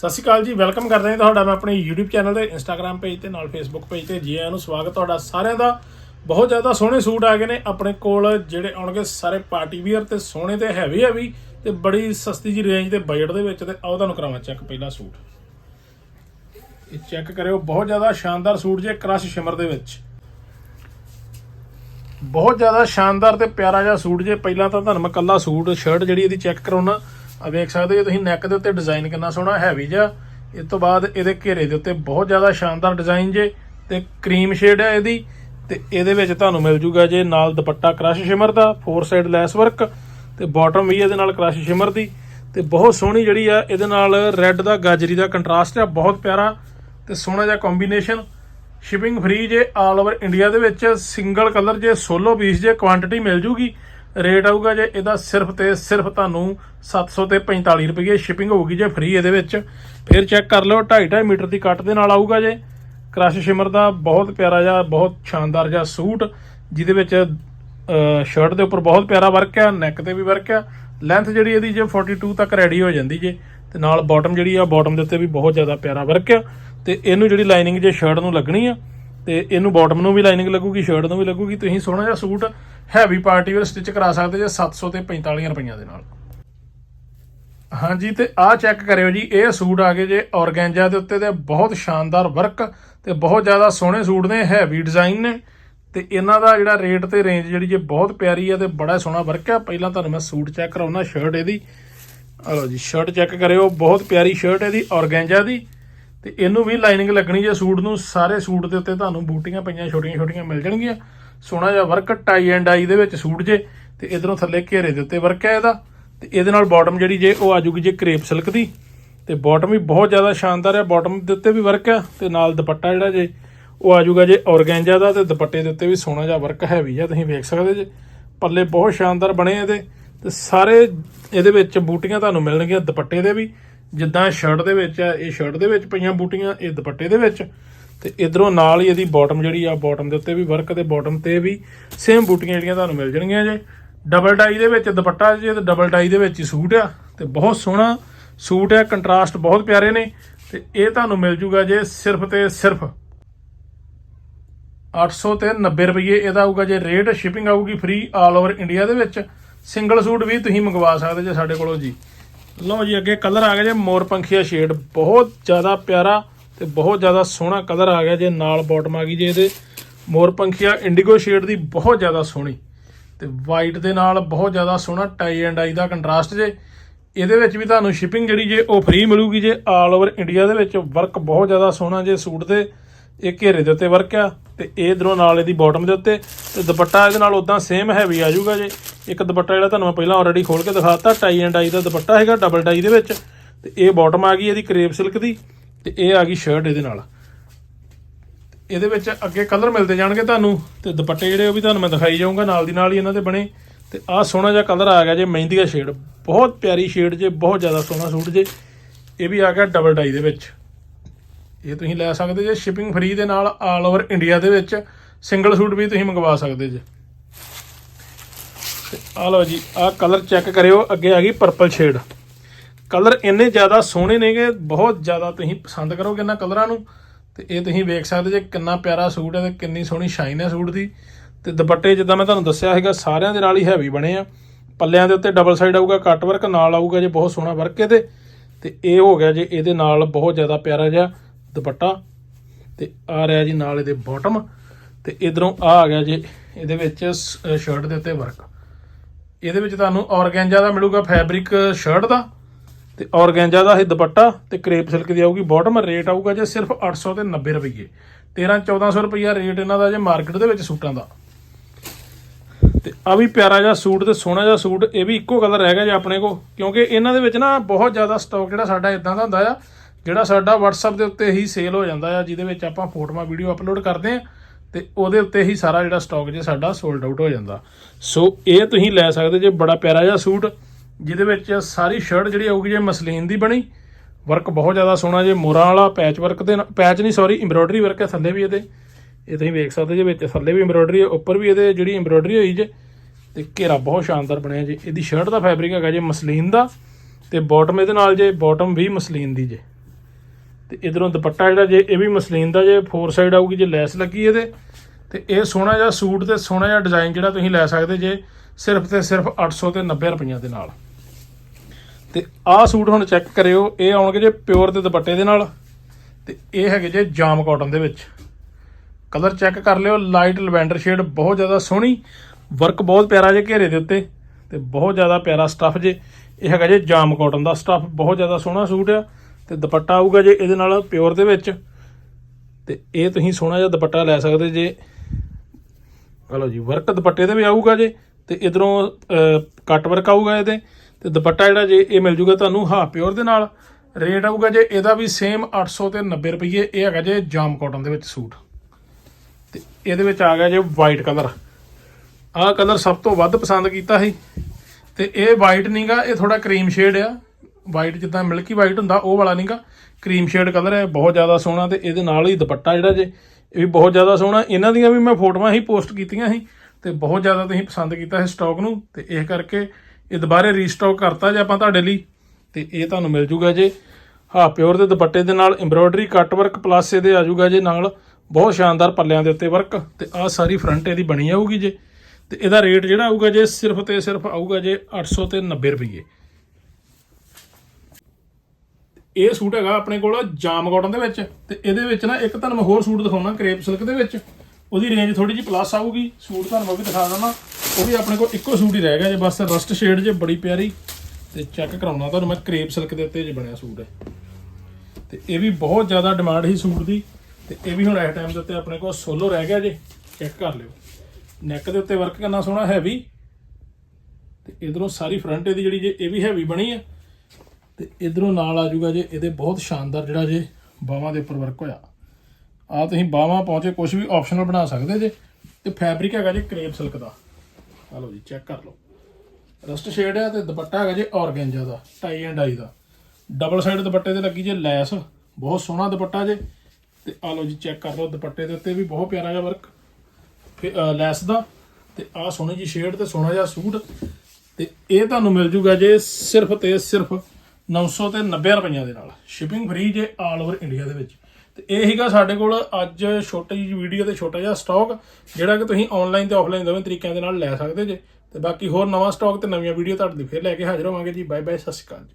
ਸਤਿ ਸ਼੍ਰੀ ਅਕਾਲ ਜੀ, ਵੈਲਕਮ ਕਰਦੇ ਹਾਂ ਤੁਹਾਡਾ ਮੈਂ ਆਪਣੇ YouTube ਚੈਨਲ ਤੇ, Instagram ਪੇਜ ਤੇ, ਨਾਲ Facebook ਪੇਜ ਤੇ, ਜੀ ਆਇਆਂ ਨੂੰ ਸਵਾਗਤ ਤੁਹਾਡਾ ਸਾਰਿਆਂ ਦਾ ਬਹੁਤ ਜ਼ਿਆਦਾ ਸੋਹਣੇ ਸੂਟ ਆ ਗਏ ਨੇ ਆਪਣੇ ਕੋਲ, ਜਿਹੜੇ ਆਉਣਗੇ ਸਾਰੇ ਪਾਰਟੀ ਵੀਅਰ ਤੇ ਸੋਹਣੇ ਤੇ ਹੈਵੀ ਹੈਵੀ ਤੇ ਬੜੀ ਸਸਤੀ ਜੀ ਰੇਂਜ ਦੇ ਬਜਟ ਦੇ ਵਿੱਚ ਤੇ ਆਓ ਤੁਹਾਨੂੰ ਕਰਾਵਾਂ ਚੈੱਕ ਪਹਿਲਾ ਸੂਟ। ਇਹ ਚੈੱਕ ਕਰਿਓ, ਬਹੁਤ ਜ਼ਿਆਦਾ ਸ਼ਾਨਦਾਰ ਸੂਟ ਜੇ ਕ੍ਰਸ਼ ਸ਼ਿਮਰ ਦੇ ਵਿੱਚ। ਬਹੁਤ ਜ਼ਿਆਦਾ ਸ਼ਾਨਦਾਰ ਤੇ ਪਿਆਰਾ ਜਿਹਾ ਸੂਟ ਜੇ, ਪਹਿਲਾਂ ਤਾਂ ਤੁਹਾਨੂੰ ਮੈਂ ਕੱਲਾ ਸੂਟ ਸ਼ਰਟ ਜਿਹੜੀ ਇਹਦੀ ਚੈੱਕ ਕਰਾਉਣਾ ਆ ਵੇਖ ਸਕਦੇ ਹੋ ਤੁਸੀਂ ਨੈਕ ਦੇ ਉੱਤੇ ਡਿਜ਼ਾਈਨ ਕਿੰਨਾ ਸੋਹਣਾ ਹੈਵੀ ਜਿਹਾ। ਇਸ ਤੋਂ ਬਾਅਦ ਇਹਦੇ ਘੇਰੇ ਦੇ ਉੱਤੇ ਬਹੁਤ ਜ਼ਿਆਦਾ ਸ਼ਾਨਦਾਰ ਡਿਜ਼ਾਈਨ ਜੇ ਤੇ ਕਰੀਮ ਸ਼ੇਡ ਹੈ ਇਹਦੀ ਤੇ ਇਹਦੇ ਵਿੱਚ ਤੁਹਾਨੂੰ ਮਿਲ ਜੂਗਾ ਜੇ ਨਾਲ ਦੁਪੱਟਾ ਕ੍ਰਸ਼ ਸ਼ਿਮਰ ਦਾ ਫੋਰ ਸਾਈਡ ਲੈਸ ਵਰਕ ਤੇ ਬਾਟਮ ਵੀ ਇਹਦੇ ਨਾਲ ਕ੍ਰਸ਼ ਸ਼ਿਮਰ ਦੀ ਤੇ ਬਹੁਤ ਸੋਹਣੀ ਜਿਹੜੀ ਆ ਇਹਦੇ ਨਾਲ ਰੈੱਡ ਦਾ, ਗਾਜਰੀ ਦਾ ਕੰਟਰਾਸਟ ਆ, ਬਹੁਤ ਪਿਆਰਾ ਤੇ ਸੋਹਣਾ ਜਿਹਾ ਕੰਬੀਨੇਸ਼ਨ ਸ਼ਿਪਿੰਗ ਫ੍ਰੀ ਜੇ ਆਲ ਓਵਰ ਇੰਡੀਆ ਦੇ ਵਿੱਚ ਸਿੰਗਲ ਕਲਰ ਜੇ ਸੋਲੋ ਪੀਸ ਜੇ ਕੁਆਂਟੀਟੀ ਮਿਲ ਜੂਗੀ ਰੇਟ ਆਊਗਾ ਜੇ ਇਹਦਾ ਸਿਰਫ ਤੇ ਸਿਰਫ ਤੁਹਾਨੂੰ 700 ਤੇ 45 ਰੁਪਏ ਸ਼ਿਪਿੰਗ ਹੋਊਗੀ ਜੇ ਫ੍ਰੀ ਇਹਦੇ ਵਿੱਚ। ਫਿਰ ਚੈੱਕ ਕਰ ਲਿਓ 2.5 ਮੀਟਰ ਦੀ ਕੱਟ ਦੇ ਨਾਲ ਆਊਗਾ ਜੇ। ਕ੍ਰਸ਼ ਸ਼ਿਮਰ ਦਾ ਬਹੁਤ ਪਿਆਰਾ ਜਿਹਾ, ਬਹੁਤ ਸ਼ਾਨਦਾਰ ਜਿਹਾ ਸੂਟ, ਜਿਹਦੇ ਵਿੱਚ ਸ਼ਰਟ ਦੇ ਉੱਪਰ ਬਹੁਤ ਪਿਆਰਾ ਵਰਕ ਆ ਨੈਕ ਤੇ ਵੀ ਵਰਕ ਆ। ਲੈਂਥ ਜਿਹੜੀ ਇਹਦੀ ਜੇ 42 ਤੱਕ ਰੈਡੀ ਹੋ ਜਾਂਦੀ ਜੇ, ਤੇ ਨਾਲ ਬਾਟਮ ਜਿਹੜੀ ਆ ਬਾਟਮ ਦੇ ਉੱਤੇ ਵੀ ਬਹੁਤ ਜ਼ਿਆਦਾ ਪਿਆਰਾ ਵਰਕ ਆ। ਤੇ ਇਹਨੂੰ ਜਿਹੜੀ ਲਾਈਨਿੰਗ ਜੇ ਸ਼ਰਟ ਨੂੰ ਲੱਗਣੀ ਆ ਤੇ ਇਹਨੂੰ ਬਾਟਮ ਨੂੰ ਵੀ ਲਾਈਨਿੰਗ ਲੱਗੂਗੀ ਸ਼ਰਟ ਨੂੰ ਵੀ ਲੱਗੂਗੀ, ਤੁਸੀਂ ਸੋਹਣਾ ਜਿਹਾ suit heavy party wear stitch ਕਰਾ ਸਕਦੇ ਜੇ 700 ਤੇ 45 ਰੁਪਈਆਂ ਦੇ ਨਾਲ। ਹਾਂਜੀ, ਤੇ ਆਹ ਚੈੱਕ ਕਰਿਓ ਜੀ, ਇਹ ਸੂਟ ਆ ਗਏ ਜੇ ਔਰਗੈਂਜਾ ਦੇ ਉੱਤੇ ਤੇ ਬਹੁਤ ਸ਼ਾਨਦਾਰ ਵਰਕ ਤੇ ਬਹੁਤ ਜ਼ਿਆਦਾ ਸੋਹਣੇ ਸੂਟ ਨੇ ਹੈਵੀ ਡਿਜ਼ਾਈਨ ਨੇ। ਤੇ ਇਹਨਾਂ ਦਾ ਜਿਹੜਾ ਰੇਟ ਤੇ ਰੇਂਜ ਜਿਹੜੀ ਜੇ ਬਹੁਤ ਪਿਆਰੀ ਆ ਤੇ ਬੜਾ ਸੋਹਣਾ ਵਰਕ ਆ। ਪਹਿਲਾਂ ਤੁਹਾਨੂੰ ਮੈਂ ਸੂਟ ਚੈੱਕ ਕਰਾਉਣਾ ਸ਼ਰਟ ਇਹਦੀ। ਆ ਲਓ ਜੀ ਸ਼ਰਟ ਚੈੱਕ ਕਰਿਓ, ਬਹੁਤ ਪਿਆਰੀ ਸ਼ਰਟ ਇਹਦੀ ਔਰਗੈਂਜਾ ਦੀ। ਤੇ ਇਹਨੂੰ ਵੀ ਲਾਈਨਿੰਗ ਲੱਗਣੀ ਜੇ ਸੂਟ ਨੂੰ, ਸਾਰੇ ਸੂਟ ਦੇ ਉੱਤੇ ਤੁਹਾਨੂੰ ਬੂਟੀਆਂ ਪਈਆਂ ਛੋਟੀਆਂ ਛੋਟੀਆਂ ਮਿਲ ਜਾਣਗੀਆਂ। ਸੋਹਣਾ ਜਿਹਾ ਵਰਕ ਟਾਈ ਐਂਡ ਆਈ ਦੇ ਵਿੱਚ ਸੂਟ ਜੇ, ਤੇ ਇਧਰੋਂ ਥੱਲੇ ਘੇਰੇ ਦੇ ਉੱਤੇ ਵਰਕ ਹੈ ਇਹਦਾ। ਤੇ ਇਹਦੇ ਨਾਲ ਬਾਟਮ ਜਿਹੜੀ ਜੇ, ਉਹ ਆ ਜੂਗੀ ਜੇ ਕਰੇਪ ਸਿਲਕ ਦੀ। ਤੇ ਬਾਟਮ ਵੀ ਬਹੁਤ ਜ਼ਿਆਦਾ ਸ਼ਾਨਦਾਰ ਹੈ ਬਾਟਮ ਦੇ ਉੱਤੇ ਵੀ ਵਰਕ ਹੈ, ਤੇ ਨਾਲ ਦੁਪੱਟਾ ਜਿਹੜਾ ਜੇ, ਉਹ ਆ ਜੂਗਾ ਜੇ ਔਰਗੈਂਜਾ ਦਾ, ਤੇ ਦੁਪੱਟੇ ਦੇ ਉੱਤੇ ਵੀ ਸੋਹਣਾ ਜਿਹਾ ਵਰਕ ਹੈਵੀ ਜਿਹਾ ਤੁਸੀਂ ਵੇਖ ਸਕਦੇ ਜੇ। ਪੱਲੇ ਬਹੁਤ ਸ਼ਾਨਦਾਰ ਬਣੇ ਇਹਦੇ, ਤੇ ਸਾਰੇ ਇਹਦੇ ਵਿੱਚ ਬੂਟੀਆਂ ਤੁਹਾਨੂੰ ਮਿਲਣਗੀਆਂ ਦੁਪੱਟੇ ਦੇ ਵੀ। ਜਿੱਦਾਂ ਸ਼ਰਟ ਦੇ ਵਿੱਚ ਆ, ਇਹ ਸ਼ਰਟ ਦੇ ਵਿੱਚ ਪਈਆਂ ਬੂਟੀਆਂ, ਇਹ ਦੁਪੱਟੇ ਦੇ ਵਿੱਚ। ਤੇ ਇਧਰੋਂ ਨਾਲ ਹੀ ਇਹਦੀ ਬਾਟਮ ਜਿਹੜੀ ਆ ਬਾਟਮ ਦੇ ਉੱਤੇ ਵੀ ਵਰਕ ਤੇ ਬਾਟਮ ਤੇ ਵੀ ਸੇਮ ਬੂਟੀਆਂ ਜਿਹੜੀਆਂ ਤੁਹਾਨੂੰ ਮਿਲ ਜਾਣਗੀਆਂ ਜੇ। ਡਬਲ ਡਾਈ ਦੇ ਵਿੱਚ ਦੁਪੱਟਾ ਜੇ ਤੇ ਡਬਲ ਡਾਈ ਦੇ ਵਿੱਚ ਹੀ ਸੂਟ ਆ। ਤੇ ਬਹੁਤ ਸੋਹਣਾ ਸੂਟ ਆ ਕੰਟਰਾਸਟ ਬਹੁਤ ਪਿਆਰੇ ਨੇ। ਤੇ ਇਹ ਤੁਹਾਨੂੰ ਮਿਲ ਜੂਗਾ ਜੇ ਸਿਰਫ ਤੇ ਸਿਰਫ 800 ਤੇ 90 ਰੁਪਏ ਇਹਦਾ ਆਊਗਾ ਜੇ ਰੇਟ ਸ਼ਿਪਿੰਗ ਆਊਗੀ ਫ੍ਰੀ ਆਲ ਓਵਰ ਇੰਡੀਆ ਦੇ ਵਿੱਚ। ਸਿੰਗਲ ਸੂਟ ਵੀ ਤੁਸੀਂ ਮੰਗਵਾ ਸਕਦੇ ਜੇ ਸਾਡੇ ਕੋਲੋਂ ਜੀ। ਲਓ ਜੀ, ਅੱਗੇ ਕਲਰ ਆ ਗਿਆ ਜੇ, ਮੋਰ ਪੰਖੀਆ ਸ਼ੇਡ ਬਹੁਤ ਜ਼ਿਆਦਾ ਪਿਆਰਾ ਤੇ ਬਹੁਤ ਜ਼ਿਆਦਾ ਸੋਹਣਾ ਕਲਰ ਆ ਗਿਆ ਜੇ ਨਾਲ ਬਾਟਮ ਆ ਗਈ ਜੇ ਇਹਦੇ। ਮੋਰ ਪੰਖੀਆ ਇੰਡੀਗੋ ਸ਼ੇਡ ਦੀ ਬਹੁਤ ਜ਼ਿਆਦਾ ਸੋਹਣੀ। ਤੇ ਵਾਈਟ ਦੇ ਨਾਲ ਬਹੁਤ ਜ਼ਿਆਦਾ ਸੋਹਣਾ ਟਾਈ ਐਂਡ ਆਈ ਦਾ ਕੰਟਰਾਸਟ ਜੇ। ਇਹਦੇ ਵਿੱਚ ਵੀ ਤੁਹਾਨੂੰ ਸ਼ਿਪਿੰਗ ਜਿਹੜੀ ਜੇ ਉਹ ਫ੍ਰੀ ਮਿਲੂਗੀ ਜੇ। ਆਲ ਓਵਰ ਇੰਡੀਆ ਦੇ ਵਿੱਚ ਵਰਕ ਬਹੁਤ ਜ਼ਿਆਦਾ ਸੋਹਣਾ ਜੇ ਸੂਟ ਦੇ। ਇਹ ਘੇਰੇ ਦੇ ਉੱਤੇ ਵਰਕ ਆ ਤੇ ਇਹ ਇਧਰੋਂ ਨਾਲ ਇਹਦੀ ਬਾਟਮ ਦੇ ਉੱਤੇ। ਤੇ ਦੁਪੱਟਾ ਇਹਦੇ ਨਾਲ ਉਦਾਂ ਸੇਮ ਹੈਵੀ ਆ ਜਾਊਗਾ ਜੇ। ਇੱਕ ਦੁਪੱਟਾ ਜਿਹੜਾ ਤੁਹਾਨੂੰ ਮੈਂ ਪਹਿਲਾਂ ਆਲਰੇਡੀ ਖੋਲ ਕੇ ਦਿਖਾਤਾ ਟਾਈ ਐਂਡ ਡਾਈ ਦਾ ਦੁਪੱਟਾ ਹੈਗਾ ਡਬਲ ਡਾਈ ਦੇ ਵਿੱਚ। ਤੇ ਇਹ ਬਾਟਮ ਆ ਗਈ ਇਹਦੀ ਕਰੇਪ ਸਿਲਕ ਦੀ, ਤੇ ਇਹ ਆ ਗਈ ਸ਼ਰਟ ਇਹਦੇ ਨਾਲ। ਇਹਦੇ ਵਿੱਚ ਅੱਗੇ ਕਲਰ ਮਿਲਦੇ ਜਾਣਗੇ ਤੁਹਾਨੂੰ, ਤੇ ਦੁਪੱਟੇ ਜਿਹੜੇ ਉਹ ਵੀ ਤੁਹਾਨੂੰ ਮੈਂ ਦਿਖਾਈ ਜਾਊਂਗਾ, ਨਾਲ ਦੀ ਨਾਲ ਹੀ ਇਹਨਾਂ ਦੇ ਬਣੇ। ਤੇ ਆਹ ਸੋਹਣਾ ਜਿਹਾ ਕਲਰ ਆ ਗਿਆ ਜੇ, ਮਹਿੰਦੀਆ ਸ਼ੇਡ ਬਹੁਤ ਪਿਆਰੀ ਸ਼ੇਡ ਜੇ, ਬਹੁਤ ਜ਼ਿਆਦਾ ਸੋਹਣਾ ਸੂਟ ਜੇ। ਇਹ ਵੀ ਆ ਗਿਆ ਡਬਲ ਡਾਈ ਦੇ ਵਿੱਚ। ਇਹ ਤੁਸੀਂ ਲੈ ਸਕਦੇ ਜੇ ਸ਼ਿਪਿੰਗ ਫ੍ਰੀ ਦੇ ਨਾਲ ਆਲ ਓਵਰ ਇੰਡੀਆ ਦੇ ਵਿੱਚ। ਸਿੰਗਲ ਸੂਟ ਵੀ ਤੁਸੀਂ ਮੰਗਵਾ ਸਕਦੇ ਜੇ। ਤੇ ਆ ਲਓ ਜੀ, ਆਹ ਕਲਰ ਚੈੱਕ ਕਰਿਓ, ਅੱਗੇ ਆ ਗਈ ਪਰਪਲ ਸ਼ੇਡ ਕਲਰ ਇੰਨੇ ਜ਼ਿਆਦਾ ਸੋਹਣੇ ਨੇਗੇ, ਬਹੁਤ ਜ਼ਿਆਦਾ ਤੁਸੀਂ ਪਸੰਦ ਕਰੋਗੇ ਇਹਨਾਂ ਕਲਰਾਂ ਨੂੰ। ਤੇ ਇਹ ਤੁਸੀਂ ਵੇਖ ਸਕਦੇ ਜੇ ਕਿੰਨਾ ਪਿਆਰਾ ਸੂਟ ਹੈ ਤੇ ਕਿੰਨੀ ਸੋਹਣੀ ਸ਼ਾਈਨ ਹੈ ਸੂਟ ਦੀ। ਤੇ ਦੁਪੱਟੇ ਜਿੱਦਾਂ ਮੈਂ ਤੁਹਾਨੂੰ ਦੱਸਿਆ ਹੈਗਾ ਸਾਰਿਆਂ ਦੇ ਨਾਲ ਹੀ ਹੈਵੀ ਬਣੇ ਆ। ਪੱਲਿਆਂ ਦੇ ਉੱਤੇ ਡਬਲ ਸਾਈਡ ਆਊਗਾ ਕੱਟ ਵਰਕ ਨਾਲ ਆਊਗਾ ਜੇ ਬਹੁਤ ਸੋਹਣਾ ਵਰਕ ਇਹਦੇ। ਤੇ ਇਹ ਹੋ ਗਿਆ ਜੇ ਇਹਦੇ ਨਾਲ ਬਹੁਤ ਜ਼ਿਆਦਾ ਪਿਆਰਾ ਜਿਹਾ ਦੁਪੱਟਾ। ਤੇ ਆ ਰਿਹਾ ਜੀ ਨਾਲ ਇਹਦੇ ਬਾਟਮ ਤੇ ਇਧਰੋਂ ਆ ਆ ਗਿਆ ਜੇ ਇਹਦੇ ਵਿੱਚ ਸ਼ਰਟ ਦੇ ਉੱਤੇ ਵਰਕ ਇਹਦੇ ਵਿੱਚ ਤੁਹਾਨੂੰ ਔਰਗੈਂਜਾ ਦਾ ਮਿਲੂਗਾ ਫੈਬਰਿਕ ਸ਼ਰਟ ਦਾ ਤੇ ਔਰਗੈਂਜਾ ਦਾ ਇਹ ਦੁਪੱਟਾ ਤੇ ਕ੍ਰੇਪ ਸਿਲਕ ਦੀ ਆਊਗੀ ਬਾਟਮ ਰੇਟ ਆਊਗਾ ਜੇ ਸਿਰਫ 800 ਤੇ 90 ਰੁਪਏ 13 1400 ਰੁਪਈਆ ਰੇਟ ਇਹਨਾਂ ਦਾ ਜੇ ਮਾਰਕੀਟ ਦੇ ਵਿੱਚ ਸੂਟਾਂ ਦਾ। ਤੇ ਆ ਵੀ ਪਿਆਰਾ ਜਿਹਾ ਸੂਟ ਤੇ ਸੋਹਣਾ ਜਿਹਾ ਸੂਟ, ਇਹ ਵੀ ਇੱਕੋ ਕਲਰ ਹੈਗਾ ਜੇ ਆਪਣੇ ਕੋ ਕਿਉਂਕਿ ਇਹਨਾਂ ਦੇ ਵਿੱਚ ਨਾ ਬਹੁਤ ਜ਼ਿਆਦਾ ਸਟਾਕ ਜਿਹੜਾ ਸਾਡਾ ਇਦਾਂ ਦਾ ਹੁੰਦਾ ਆ, ਜਿਹੜਾ ਸਾਡਾ WhatsApp ਦੇ ਉੱਤੇ ਹੀ ਸੇਲ ਹੋ ਜਾਂਦਾ ਆ, ਜਿਹਦੇ ਵਿੱਚ ਆਪਾਂ ਫੋਟੋਆਂ ਵੀਡੀਓ ਅਪਲੋਡ ਕਰਦੇ ਆ। ਤੇ ਉਹਦੇ ਉੱਤੇ ਹੀ ਸਾਰਾ ਜਿਹੜਾ ਸਟਾਕ ਜੇ ਸਾਡਾ ਸੋਲਡ ਆਊਟ ਹੋ ਜਾਂਦਾ। ਸੋ ਇਹ ਤੁਸੀਂ ਲੈ ਸਕਦੇ ਜੇ ਬੜਾ ਪਿਆਰਾ ਜਿਹਾ ਸੂਟ, ਜਿਹਦੇ ਵਿੱਚ ਸਾਰੀ ਸ਼ਰਟ ਜਿਹੜੀ ਆਊਗੀ ਜੇ ਮਸਲੀਨ ਦੀ ਬਣੀ ਵਰਕ ਬਹੁਤ ਜ਼ਿਆਦਾ ਸੋਹਣਾ ਜੇ, ਮੋਰਾਂ ਵਾਲਾ ਪੈਚ ਵਰਕ ਦੇ ਪੈਚ ਨਹੀਂ ਸੌਰੀ ਐਮਬ੍ਰੋਇਡਰੀ ਵਰਕ ਹੈ ਥੱਲੇ ਵੀ ਇਹਦੇ। ਇਹ ਤੁਸੀਂ ਵੇਖ ਸਕਦੇ ਜੇ ਵਿੱਚ ਥੱਲੇ ਵੀ ਐਮਬ੍ਰੋਇਡਰੀ ਹੈ, ਉੱਪਰ ਵੀ ਇਹਦੇ ਜਿਹੜੀ ਐਮਬ੍ਰੋਇਡਰੀ ਹੋਈ ਜੇ, ਤੇ ਘੇਰਾ ਬਹੁਤ ਸ਼ਾਨਦਾਰ ਬਣਿਆ ਜੇ। ਇਹਦੀ ਸ਼ਰਟ ਦਾ ਫੈਬਰਿਕ ਹੈਗਾ ਜੇ ਮਸਲੀਨ ਦਾ, ਤੇ ਬਾਟਮ ਇਹਦੇ ਨਾਲ ਜੇ ਬਾਟਮ ਵੀ ਮਸਲੀਨ ਦੀ ਜੇ। ਤੇ ਇਧਰੋਂ ਦੁਪੱਟਾ ਜਿਹੜਾ ਜੇ ਇਹ ਵੀ ਮਸਲੀਨ ਦਾ ਜੇ ਫੋਰ ਸਾਈਡ ਆਊਗੀ, ਜੇ ਲੈਸ ਲੱਗੀ ਇਹਦੇ, ਤੇ ਇਹ ਸੋਹਣਾ ਜਿਹਾ ਸੂਟ ਤੇ ਸੋਹਣਾ ਜਿਹਾ ਡਿਜ਼ਾਈਨ ਜਿਹੜਾ ਤੁਸੀਂ ਲੈ ਸਕਦੇ ਜੇ, ਸਿਰਫ ਤੇ ਸਿਰਫ 800 ਤੇ 90 ਰੁਪਈਆਂ ਦੇ ਨਾਲ। ਤੇ ਆਹ ਸੂਟ ਹੁਣ ਚੈੱਕ ਕਰਿਓ, ਇਹ ਆਉਣਗੇ ਜੇ ਪਿਓਰ ਦੇ ਦੁਪੱਟੇ ਦੇ ਨਾਲ, ਤੇ ਇਹ ਹੈਗੇ ਜੇ ਜਾਮ ਕਾਟਨ ਦੇ ਵਿੱਚ। ਕਲਰ ਚੈੱਕ ਕਰ ਲਿਓ ਲਾਈਟ ਲਵੈਂਡਰ ਸ਼ੇਡ ਬਹੁਤ ਜ਼ਿਆਦਾ ਸੋਹਣੀ ਵਰਕ ਬਹੁਤ ਪਿਆਰਾ ਜੇ ਘੇਰੇ ਦੇ ਉੱਤੇ, ਤੇ ਬਹੁਤ ਜ਼ਿਆਦਾ ਪਿਆਰਾ ਸਟੱਫ ਜੇ, ਇਹ ਹੈਗਾ ਜੇ ਜਾਮ ਕਾਟਨ ਦਾ ਸਟੱਫ ਬਹੁਤ ਜ਼ਿਆਦਾ ਸੋਹਣਾ ਸੂਟ ਆ। ਤੇ ਦੁਪੱਟਾ ਆਊਗਾ ਜੇ ਇਹਦੇ ਨਾਲ ਪਿਓਰ ਦੇ ਵਿੱਚ। ਤੇ ਇਹ ਤੁਸੀਂ ਸੋਹਣਾ ਜਿਹਾ ਦੁਪੱਟਾ ਲੈ ਸਕਦੇ ਜੇ। ਹਲੋ ਜੀ ਵਰਕ ਦੁਪੱਟੇ ਤੇ ਵੀ ਆਊਗਾ ਜੇ, ਤੇ ਇਧਰੋਂ ਕੱਟ ਵਰਕ ਆਊਗਾ ਇਹਦੇ। ਤੇ ਦੁਪੱਟਾ ਜਿਹੜਾ ਜੇ ਇਹ ਮਿਲ ਜੂਗਾ ਤੁਹਾਨੂੰ, ਹਾਂ, ਪਿਓਰ ਦੇ ਨਾਲ। ਰੇਟ ਆਊਗਾ ਜੇ ਇਹਦਾ ਵੀ ਸੇਮ 800 ਤੇ 90 ਰੁਪਏ ਇਹ ਹੈਗਾ ਜੇ ਜਾਮ ਕਾਟਨ ਦੇ ਵਿੱਚ ਸੂਟ। ਤੇ ਇਹਦੇ ਵਿੱਚ ਆ ਗਿਆ ਜੇ ਵਾਈਟ ਕਲਰ ਆਹ ਕਲਰ ਸਭ ਤੋਂ ਵੱਧ ਪਸੰਦ ਕੀਤਾ ਸੀ। ਤੇ ਇਹ ਵਾਈਟ ਨਹੀਂਗਾ ਇਹ ਥੋੜਾ ਕਰੀਮ ਸ਼ੇਡ ਆ। ਵਾਈਟ ਜਿੱਦਾਂ ਮਿਲਕੀ ਵਾਈਟ ਹੁੰਦਾ, ਉਹ ਵਾਲਾ ਨਹੀਂਗਾ ਕਰੀਮ ਸ਼ੇਡ ਕਲਰ ਹੈ, ਬਹੁਤ ਜ਼ਿਆਦਾ ਸੋਹਣਾ ਤੇ ਇਹਦੇ ਨਾਲ ਹੀ ਦੁਪੱਟਾ ਜਿਹੜਾ ਜੇ, ਇਹ ਵੀ ਬਹੁਤ ਜ਼ਿਆਦਾ ਸੋਹਣਾ। ਇਹਨਾਂ ਦੀਆਂ ਵੀ ਮੈਂ ਫੋਟੋਆਂ ਹੀ ਪੋਸਟ ਕੀਤੀਆਂ ਸੀ ਤੇ ਬਹੁਤ ਜ਼ਿਆਦਾ ਤੁਸੀਂ ਪਸੰਦ ਕੀਤਾ ਸੀ ਸਟਾਕ ਨੂੰ। ਤੇ ਇਸ ਕਰਕੇ ਇਹ ਦੁਬਾਰੇ ਰੀਸਟਾਕ ਕਰਤਾ ਜੇ ਆਪਾਂ ਤੁਹਾਡੇ ਲਈ, ਤੇ ਇਹ ਤੁਹਾਨੂੰ ਮਿਲ ਜੂਗਾ ਜੇ। ਹਾਂ ਪਿਓਰ ਦੇ ਦੁਪੱਟੇ ਦੇ ਨਾਲ ਐਮਬ੍ਰੋਇਡਰੀ ਕੱਟ ਵਰਕ ਪਲੱਸ ਇਹਦੇ ਆ ਜੂਗਾ ਜੇ ਨਾਲ। ਬਹੁਤ ਸ਼ਾਨਦਾਰ ਪੱਲਿਆਂ ਦੇ ਉੱਤੇ ਵਰਕ ਤੇ ਆਹ ਸਾਰੀ ਫਰੰਟ ਇਹਦੀ ਬਣੀ ਆਊਗੀ ਜੇ। ਤੇ ਇਹਦਾ ਰੇਟ ਜਿਹੜਾ ਆਊਗਾ ਜੇ, ਸਿਰਫ ਤੇ ਸਿਰਫ ਆਊਗਾ ਜੇ 800 ਤੇ 90 ਰੁਪਏ ਇਹ ਸੂਟ ਹੈਗਾ ਆਪਣੇ ਕੋਲ ਜਾਮ ਕਾਟਨ ਦੇ ਵਿੱਚ ਤੇ ਇਹਦੇ ਵਿੱਚ ਨਾ ਇੱਕ ਤੁਹਾਨੂੰ ਮੈਂ ਹੋਰ ਸੂਟ ਦਿਖਾਉਣਾ ਕ੍ਰੇਪ ਸਿਲਕ ਦੇ ਵਿੱਚ। ਉਹਦੀ ਰੇਂਜ ਥੋੜੀ ਜਿਹੀ ਪਲੱਸ ਆਊਗੀ, ਸੂਟ ਤੁਹਾਨੂੰ ਮੈਂ ਵੀ ਦਿਖਾ ਦਿੰਦਾ। ਉਹ ਵੀ ਆਪਣੇ ਕੋਲ ਇੱਕੋ ਸੂਟ ਹੀ ਰਹਿ ਗਿਆ ਜੇ, ਬਸ ਰਸਟ ਸ਼ੇਡ ਜੇ, ਬੜੀ ਪਿਆਰੀ। ਤੇ ਚੈੱਕ ਕਰਾਉਣਾ ਤੁਹਾਨੂੰ ਮੈਂ ਕ੍ਰੇਪ ਸਿਲਕ ਦੇ ਉੱਤੇ ਜੇ ਬਣਿਆ ਸੂਟ ਹੈ ਤੇ ਇਹ ਵੀ ਬਹੁਤ ਜ਼ਿਆਦਾ ਡਿਮਾਂਡ ਸੀ ਸੂਟ ਦੀ। ਤੇ ਇਹ ਵੀ ਹੁਣ ਇਸ ਟਾਈਮ ਦੇ ਉੱਤੇ ਆਪਣੇ ਕੋਲ ਸੋਲੋ ਰਹਿ ਗਿਆ ਜੇ ਚੈੱਕ ਕਰ ਲਿਓ। ਨੈਕ ਦੇ ਉੱਤੇ ਵਰਕ ਕਰਨਾ ਸੋਹਣਾ ਹੈਵੀ ਤੇ ਇਧਰੋਂ ਸਾਰੀ ਫਰੰਟ ਇਹਦੀ ਜਿਹੜੀ ਜੇ, ਇਹ ਵੀ ਹੈਵੀ ਬਣੀ ਹੈ ਤੇ ਇਧਰੋਂ ਨਾਲ ਆ ਜਾਊਗਾ ਜੇ, ਇਹਦੇ ਬਹੁਤ ਸ਼ਾਨਦਾਰ ਜਿਹੜਾ ਜੇ ਬਾਹਾਂ ਦੇ ਉੱਪਰ ਵਰਕ ਹੋਇਆ। ਆ ਤੁਸੀਂ ਬਾਹਾਂ ਪਹੁੰਚੇ ਕੁਝ ਵੀ ਆਪਸ਼ਨਲ ਬਣਾ ਸਕਦੇ ਜੇ। ਤੇ ਫੈਬਰਿਕ ਹੈਗਾ ਜੇ ਕ੍ਰੇਪ ਸਿਲਕ ਦਾ। ਆ ਲਓ ਜੀ ਚੈੱਕ ਕਰ ਲਓ। ਰਸਟ ਸ਼ੇਡ ਹੈ ਤੇ ਦੁਪੱਟਾ ਹੈਗਾ ਜੇ ਔਰਗੈਂਜਾ ਦਾ ਟਾਈ ਐਂਡ ਆਈ ਦਾ। ਡਬਲ ਸਾਈਡ ਦੁਪੱਟੇ ਤੇ ਲੱਗੀ ਜੇ ਲੈਸ, ਬਹੁਤ ਸੋਹਣਾ ਦੁਪੱਟਾ ਜੇ। ਤੇ ਆ ਲਓ ਜੀ ਚੈੱਕ ਕਰ ਲਓ ਦੁਪੱਟੇ ਦੇ ਉੱਤੇ ਵੀ ਬਹੁਤ ਪਿਆਰਾ ਜਿਹਾ ਵਰਕ ਫਿਰ ਲੈਸ ਦਾ, ਤੇ ਆ ਸੋਹਣੀ ਜੀ ਸ਼ੇਡ ਤੇ ਸੋਹਣਾ ਜਿਹਾ ਸੂਟ। ਤੇ ਇਹ ਤੁਹਾਨੂੰ ਮਿਲ ਜੂਗਾ ਜੇ ਸਿਰਫ ਤੇ ਸਿਰਫ 900 ਤੇ 90 ਰੁਪਈਆਂ ਦੇ ਨਾਲ। ਸ਼ਿਪਿੰਗ ਫ੍ਰੀ ਜੇ ਆਲ ਓਵਰ ਇੰਡੀਆ ਦੇ ਵਿੱਚ। ਤੇ ਇਹ ਹੀਗਾ ਸਾਡੇ ਕੋਲ ਅੱਜ ਛੋਟੀ ਜਿਹੀ ਵੀਡੀਓ ਤੇ ਛੋਟਾ ਜਿਹਾ ਸਟਾਕ ਜਿਹੜਾ ਕਿ ਤੁਸੀਂ ਆਨਲਾਈਨ ਤੇ ਆਫਲਾਈਨ ਦੋਵੇਂ ਤਰੀਕਿਆਂ ਦੇ ਨਾਲ ਲੈ ਸਕਦੇ ਜੇ। ਤੇ ਬਾਕੀ ਹੋਰ ਨਵਾਂ ਸਟਾਕ ਤੇ ਨਵੀਆਂ ਵੀਡੀਓ ਤੁਹਾਡੇ ਲਈ ਫਿਰ ਲੈ ਕੇ ਹਾਜ਼ਰ ਹੋਵਾਂਗੇ ਜੀ। ਬਾਏ ਬਾਏ ਸਤਿ ਸ਼੍ਰੀ ਅਕਾਲ ਜੀ।